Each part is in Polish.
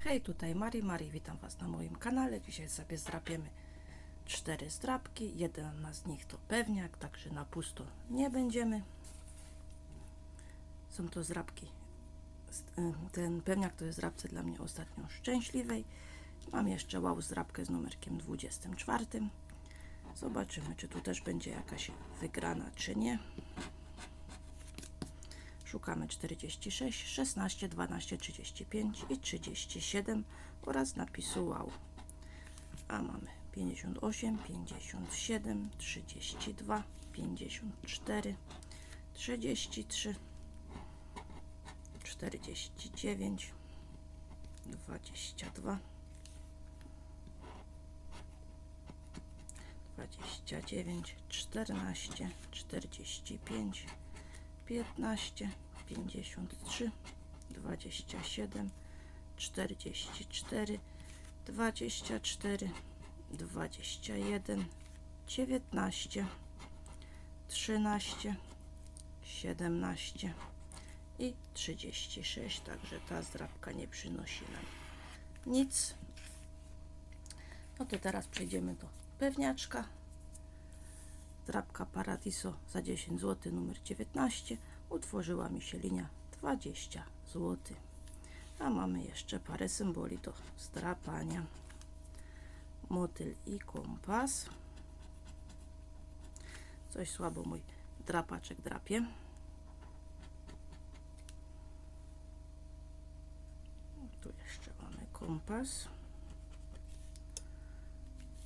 Hej, tutaj Mari Mari, witam Was na moim kanale. Dzisiaj sobie zdrapiemy cztery zdrapki. Jedna z nich to pewniak, także na pusto nie będziemy. Są to zdrapki. Ten pewniak to jest zdrapce dla mnie ostatnio szczęśliwej. Mam jeszcze wow zdrapkę z numerkiem 24. Zobaczymy, czy tu też będzie jakaś wygrana, czy nie. Szukamy 46, 16, 12, 35 i 37 oraz napisu wow. A mamy 58, 57, 32, 54, 33, 49, 22, 29, 14, 45, 15, 53, 27, 44, 24, 21, 19, 13, 17 i 36. Także ta zdrabka nie przynosi nam nic. No to teraz przejdziemy do pewniaczka. Drapka Paradiso za 10 zł numer 19 utworzyła mi się linia 20 zł. A mamy jeszcze parę symboli do zdrapania. Motyl i kompas. Coś słabo mój drapaczek drapie. Tu jeszcze mamy kompas.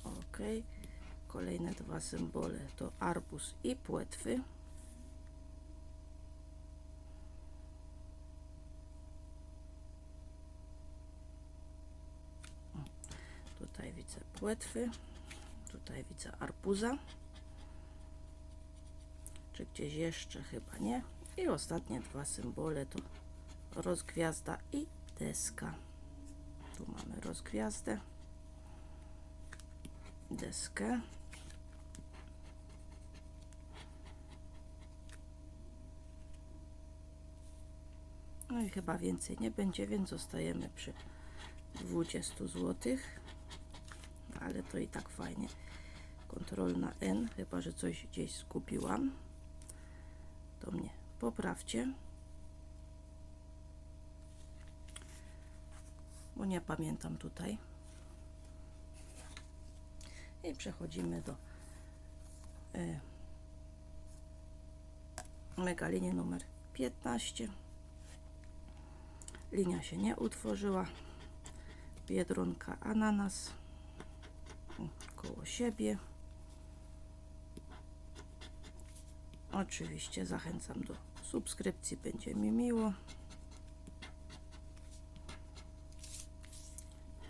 Ok. Kolejne dwa symbole to arbuz i płetwy. Tutaj widzę płetwy, tutaj widzę arbuza. Czy gdzieś jeszcze? Chyba nie. I ostatnie dwa symbole to rozgwiazda i deska. Tu mamy rozgwiazdę, deskę. No i chyba więcej nie będzie, więc zostajemy przy 20 zł. Ale to i tak fajnie. Kontrol na N, chyba że coś gdzieś skupiłam. To mnie poprawcie. Bo nie pamiętam tutaj. I przechodzimy do y, mega linii numer 15. Linia się nie utworzyła. Biedronka ananas koło siebie. Oczywiście zachęcam do subskrypcji, będzie mi miło.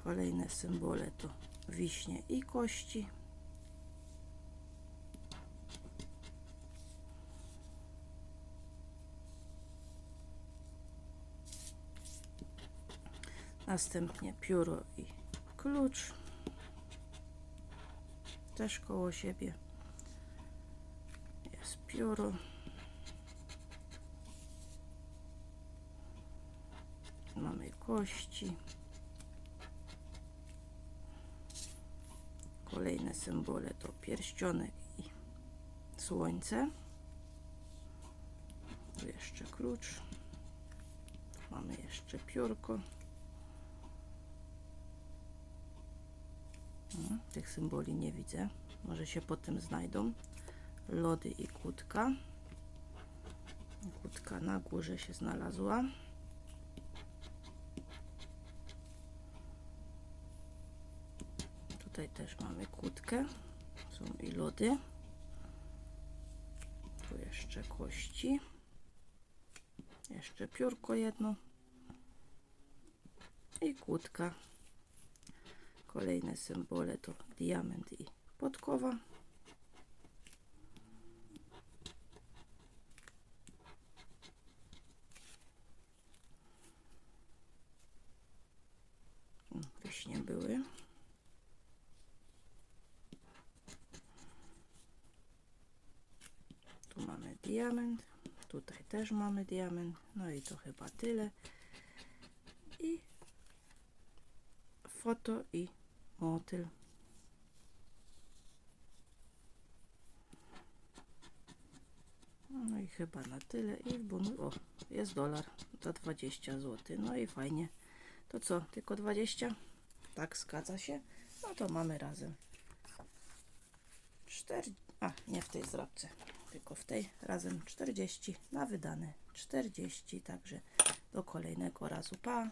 Kolejne symbole to wiśnie i kości. Następnie pióro i klucz. Też koło siebie jest pióro. Mamy kości. Kolejne symbole to pierścionek i słońce. Tu jeszcze klucz. Mamy jeszcze piórko. No, tych symboli nie widzę. Może się potem znajdą. Lody i kłódka. Kłódka na górze się znalazła. Tutaj też mamy kłódkę. Są i lody. Tu jeszcze kości. Jeszcze piórko jedno. I kłódka. Kolejne symbole to diament i podkowa. Wiśnie były. Tu mamy diament. Tutaj też mamy diament. No i to chyba tyle. I foto i motyl. No i chyba na tyle. I w bonu... O, jest dolar za 20 zł. No i fajnie. To co, tylko 20? Tak, zgadza się. No to mamy razem 4, a nie w tej zrabce, tylko w tej razem 40 na wydane 40. Także do kolejnego razu. Pa!